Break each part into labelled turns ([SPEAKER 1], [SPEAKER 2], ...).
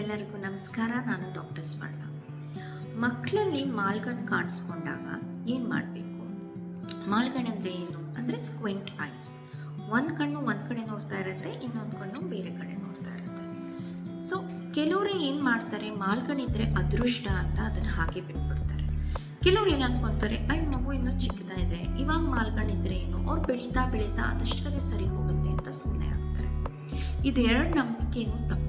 [SPEAKER 1] ಎಲ್ಲರಿಗೂ ನಮಸ್ಕಾರ, ನಾನು ಡಾಕ್ಟರ್ ಸ್ವರ್ಣ ಮಕ್ಕಳಲ್ಲಿ ಮಾಲ್ಗಣ್ ಕಾಣಿಸ್ಕೊಂಡಾಗ ಏನು ಮಾಡಬೇಕು? ಮಾಲ್ಗಣ್ ಅಂದರೆ ಏನು? ಅಂದರೆ ಸ್ಕ್ವೆಂಟ್ ಐಸ್ ಒಂದು ಕಣ್ಣು ಒಂದು ಕಡೆ ನೋಡ್ತಾ ಇರುತ್ತೆ, ಇನ್ನೊಂದು ಕಣ್ಣು ಬೇರೆ ಕಡೆ ನೋಡ್ತಾ ಇರುತ್ತೆ. ಸೊ ಕೆಲವರು ಏನು ಮಾಡ್ತಾರೆ? ಮಾಲ್ಗಣಿದ್ರೆ ಅದೃಷ್ಟ ಅಂತ ಅದನ್ನು ಹಾಗೆ ಬಿಟ್ಬಿಡ್ತಾರೆ. ಕೆಲವ್ರು ಏನು ಅನ್ಕೊಂತಾರೆ? ಐ ಮಗು ಇನ್ನೂ ಚಿಕ್ಕದಾಗಿದೆ ಇವಾಗ ಮಾಲ್ಗಣಿದ್ರೆ ಏನು? ಅವ್ರು ಬೆಳೀತಾ ಬೆಳೀತಾ ಅದಷ್ಟರಲ್ಲೇ ಸರಿ ಹೋಗುತ್ತೆ ಅಂತ ಸುಮ್ಮನೆ ಆಗ್ತಾರೆ. ಇದೆರಡು ನಂಬಿಕೆನೂ ತಪ್ಪು.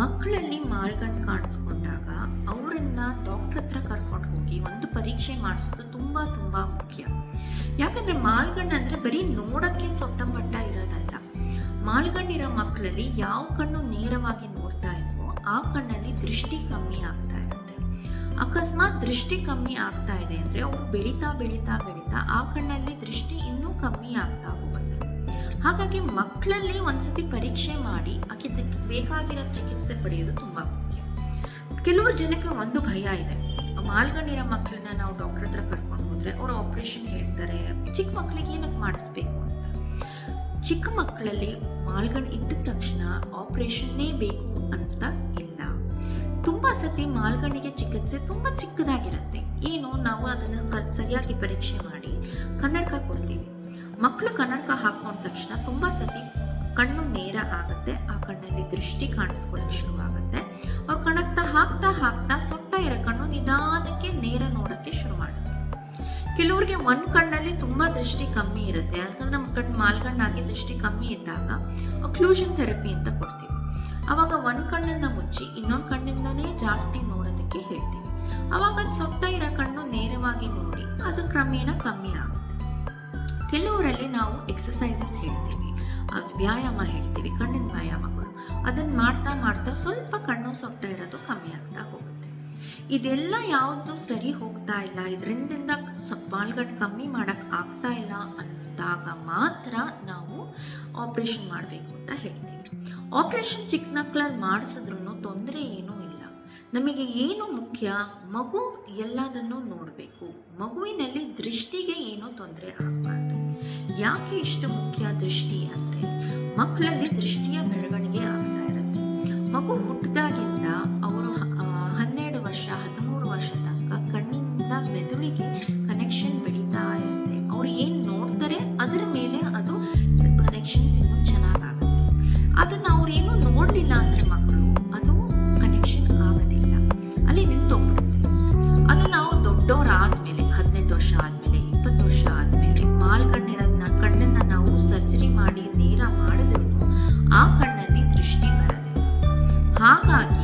[SPEAKER 1] ಮಕ್ಕಳಲ್ಲಿ ಮಾಲ್ಗಣ್ ಕಾಣಿಸ್ಕೊಂಡಾಗ ಅವರನ್ನ ಡಾಕ್ಟರ್ ಹತ್ರ ಕರ್ಕೊಂಡು ಹೋಗಿ ಒಂದು ಪರೀಕ್ಷೆ ಮಾಡಿಸೋದು ತುಂಬ ತುಂಬ ಮುಖ್ಯ. ಯಾಕಂದ್ರೆ ಮಾಲ್ಗಣ್ಣ ಅಂದ್ರೆ ಬರೀ ನೋಡಕ್ಕೆ ಸೊಟ್ಟಮಟ್ಟ ಇರೋದಲ್ಲ. ಮಾಲ್ಗಣ್ಣಿರೋ ಮಕ್ಕಳಲ್ಲಿ ಯಾವ ಕಣ್ಣು ನೇರವಾಗಿ ನೋಡ್ತಾ ಇಲ್ವೋ ಆ ಕಣ್ಣಲ್ಲಿ ದೃಷ್ಟಿ ಕಮ್ಮಿ ಆಗ್ತಾ ಇರುತ್ತೆ. ಅಕಸ್ಮಾತ್ ದೃಷ್ಟಿ ಕಮ್ಮಿ ಆಗ್ತಾ ಇದೆ ಅಂದ್ರೆ ಅವ್ರು ಬೆಳೀತಾ ಬೆಳೀತಾ ಬೆಳೀತಾ ಆ ಕಣ್ಣಲ್ಲಿ ದೃಷ್ಟಿ ಇನ್ನೂ ಕಮ್ಮಿ ಆಗ್ತಾ ಹಾಗಾಗಿ ಮಕ್ಕಳಲ್ಲಿ ಒಂದ್ಸತಿ ಪರೀಕ್ಷೆ ಮಾಡಿ ಅದಕ್ಕೆ ಬೇಕಾಗಿರೋ ಚಿಕಿತ್ಸೆ ಪಡೆಯೋದು ತುಂಬ ಮುಖ್ಯ. ಕೆಲವರು ಜನಕ್ಕೆ ಒಂದು ಭಯ ಇದೆ. ಮಾಲ್ಗಣ್ಣಿರೋ ಮಕ್ಕಳನ್ನ ನಾವು ಡಾಕ್ಟರ್ ಹತ್ರ ಕರ್ಕೊಂಡು ಹೋದ್ರೆ ಅವರು ಆಪರೇಷನ್ ಹೇಳ್ತಾರೆ, ಚಿಕ್ಕ ಮಕ್ಕಳಿಗೆ ಏನಕ್ಕೆ ಮಾಡಿಸ್ಬೇಕು ಅಂತ. ಚಿಕ್ಕ ಮಕ್ಕಳಲ್ಲಿ ಮಾಲ್ಗಣ್ ಇದ್ದ ತಕ್ಷಣ ಆಪ್ರೇಷನ್ನೇ ಬೇಕು ಅಂತ ಇಲ್ಲ. ತುಂಬ ಸತಿ ಮಾಲ್ಗಣ್ಣಿಗೆ ಚಿಕಿತ್ಸೆ ತುಂಬ ಚಿಕ್ಕದಾಗಿರುತ್ತೆ. ಏನು, ನಾವು ಅದನ್ನು ಸರಿಯಾಗಿ ಪರೀಕ್ಷೆ ಮಾಡಿ ಕನ್ನಡಕ ಕೊಡ್ತೀವಿ. ಮಕ್ಕಳು ಕನ್ನಡಕ ಹಾಕೊಂಡ ತಕ್ಷಣ ತುಂಬ ಸತಿ ಕಣ್ಣು ನೇರ ಆಗುತ್ತೆ, ಆ ಕಣ್ಣಲ್ಲಿ ದೃಷ್ಟಿ ಕಾಣಿಸ್ಕೊಳ್ಳೋಕೆ ಶುರುವಾಗುತ್ತೆ. ಅವ್ರು ಕಣಕ್ತಾ ಹಾಕ್ತಾ ಹಾಕ್ತಾ ಸೊಟ್ಟ ಇರೋ ಕಣ್ಣು ನಿಧಾನಕ್ಕೆ ನೇರ ನೋಡೋಕ್ಕೆ ಶುರು ಮಾಡುತ್ತೆ. ಕೆಲವ್ರಿಗೆ ಒಂದು ಕಣ್ಣಲ್ಲಿ ತುಂಬಾ ದೃಷ್ಟಿ ಕಮ್ಮಿ ಇರುತ್ತೆ, ಯಾಕಂದ್ರೆ ನಮ್ಮ ಕಣ್ಣು ಮಾಲ್ಗಣ್ಣಾಗಿ ದೃಷ್ಟಿ ಕಮ್ಮಿ ಇದ್ದಾಗ ಅಕ್ಲೂಷನ್ ಥೆರಪಿ ಅಂತ ಕೊಡ್ತೀವಿ. ಅವಾಗ ಒಂದು ಕಣ್ಣನ್ನ ಮುಚ್ಚಿ ಇನ್ನೊಂದು ಕಣ್ಣಿಂದನೇ ಜಾಸ್ತಿ ನೋಡೋದಕ್ಕೆ ಹೇಳ್ತೀವಿ. ಅವಾಗ ಸೊಟ್ಟ ಇರೋ ಕಣ್ಣು ನೇರವಾಗಿ ನೋಡಿ ಅದು ಕ್ರಮೇಣ ಕಮ್ಮಿ ಆಗುತ್ತೆ. ಕೆಲವರಲ್ಲಿ ನಾವು ಎಕ್ಸಸೈಸಸ್ ಹೇಳ್ತೀವಿ. ವ್ಯಾಯಾಮ ಹೇಳ್ತೀವಿ, ಕಣ್ಣಿನ ವ್ಯಾಯಾಮಗಳು. ಅದನ್ನು ಮಾಡ್ತಾ ಮಾಡ್ತಾ ಸ್ವಲ್ಪ ಕಣ್ಣು ಸೊಟ್ಟ ಇರೋದು ಕಮ್ಮಿ ಆಗ್ತಾ ಹೋಗುತ್ತೆ. ಇದೆಲ್ಲ ಯಾವುದು ಸರಿ ಹೋಗ್ತಾ ಇಲ್ಲ ಇದರಿಂದ ಪಾಲ್ಗಟ್ಟು ಕಮ್ಮಿ ಮಾಡೋಕ್ಕೆ ಆಗ್ತಾ ಇಲ್ಲ ಅಂದಾಗ ಮಾತ್ರ ನಾವು ಆಪ್ರೇಷನ್ ಮಾಡಬೇಕು ಅಂತ ಹೇಳ್ತೀವಿ. ಆಪ್ರೇಷನ್ ಚಿಕ್ಕ ಮಕ್ಕಳಲ್ಲಿ ಮಾಡಿಸಿದ್ರು ತೊಂದರೆ ಏನೂ ಇಲ್ಲ. ನಮಗೆ ಏನು ಮುಖ್ಯ? ಮಗು ಎಲ್ಲದನ್ನು ನೋಡಬೇಕು. ಮಗುವಿನಲ್ಲಿ ದೃಷ್ಟಿಗೆ ಏನೂ ತೊಂದರೆ ಆಗಬಾರ್ದು. ಯಾಕೆ ಇಷ್ಟು ಮುಖ್ಯ ದೃಷ್ಟಿ ಅಂದರೆ ಮಕ್ಕಳಲ್ಲಿ ದೃಷ್ಟಿಯ ಬೆಳವಣಿಗೆ ಹಾಗಾಗಿ